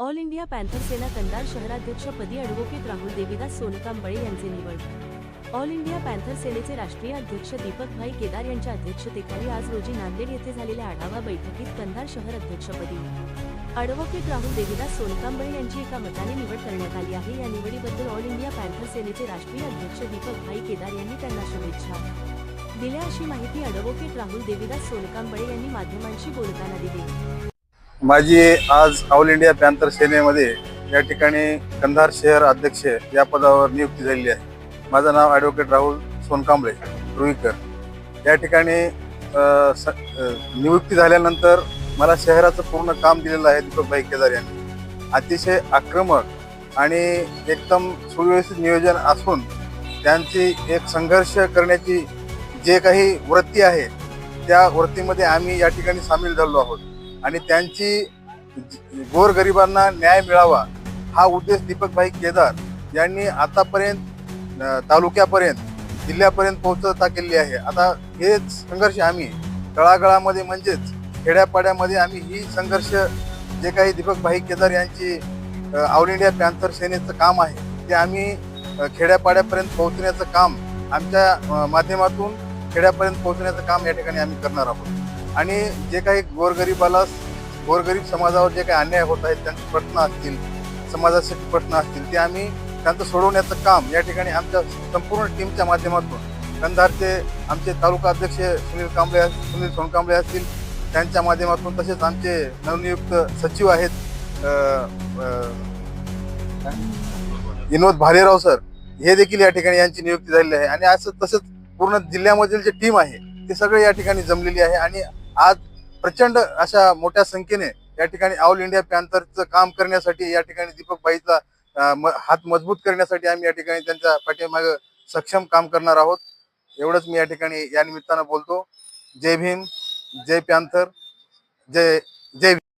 All India Panther Sena Kandhar शहराध्यक्षपदी advocate Rahul Devidas Sonkamble यांचे निवड. All India panther सेनेचे राष्ट्रीय अध्यक्ष दीपकभाई केदार यांच्या अध्यक्षतेखाली आज रोजी नांदेड येथे झालेल्या आढावा बैठकीत कंधार शहर अध्यक्षपदी अॅडव्होकेट राहुल देवीदास सोनकांबळे यांची एका मताने निवड करण्यात आली आहे. या निवडीबद्दल ऑल इंडिया पॅन्थर सेनेचे राष्ट्रीय अध्यक्ष दीपकभाई केदार यांनी त्यांना शुभेच्छा. दिल्या अशी माहिती अॅडव्होकेट राहुल देवीदास सोनकांबळे यांनी माध्यमांशी बोलताना दिली. माझी आज ऑल इंडिया पॅन्थर सेनेमध्ये या ठिकाणी कंधार शहर अध्यक्ष या पदावर नियुक्ती झालेली आहे. माझं नाव ॲडव्होकेट राहुल सोनकांबळे रुईकर. या ठिकाणी स- नियुक्ती झाल्यानंतर मला शहराचं पूर्ण काम दिलेलं आहे दीपकभाई केदार यांनी. अतिशय आक्रमक आणि एकदम सुव्यवस्थित नियोजन असून त्यांची एक संघर्ष करण्याची जे काही वृत्ती आहे त्या वृत्तीमध्ये आम्ही या ठिकाणी सामील झालो आहोत. आणि त्यांची गोरगरिबांना न्याय मिळावा हा उद्देश दीपकभाई केदार यांनी आतापर्यंत तालुक्यापर्यंत जिल्ह्यापर्यंत पोहोचता केलेली आहे. आता हेच संघर्ष आम्ही तळागळामध्ये म्हणजेच खेड्यापाड्यामध्ये आम्ही ही संघर्ष जे काही दीपकभाई केदार यांची ऑल इंडिया पॅन्थर सेनेचं काम आहे ते आम्ही खेड्यापाड्यापर्यंत पोहोचण्याचं काम आमच्या माध्यमातून खेड्यापर्यंत पोहोचण्याचं काम या ठिकाणी आम्ही करणार आहोत. आणि जे काही गोरगरिबाला गोरगरीब समाजावर जे काही अन्याय होत आहेत त्यांचे प्रश्न असतील समाजासाठी प्रश्न असतील ते आम्ही त्यांचं सोडवण्याचं काम या ठिकाणी आमच्या संपूर्ण टीमच्या माध्यमातून कंधारचे आमचे तालुका अध्यक्ष सुनील कांबळे अस- सुनील सोनकांबळे असतील त्यांच्या माध्यमातून तसेच आमचे नवनियुक्त सचिव आहेत विनोद भालेराव सर हे देखील या ठिकाणी यांची नियुक्ती झालेली आहे. आणि असं तसंच पूर्ण जिल्ह्यामधील जे टीम आहे ते सगळे या ठिकाणी जमलेली आहे आणि आज प्रचंड अशा मोठ्या संख्येने या ठिकाणी ऑल इंडिया पॅन्थरचं काम करण्यासाठी या ठिकाणी दीपक भाईचा म- हात मजबूत करण्यासाठी आम्ही या ठिकाणी त्यांच्या पाठीमागे सक्षम काम करणार आहोत. एवढंच मी या ठिकाणी या निमित्तानं बोलतो. जय भीम जय पॅन्थर जय जय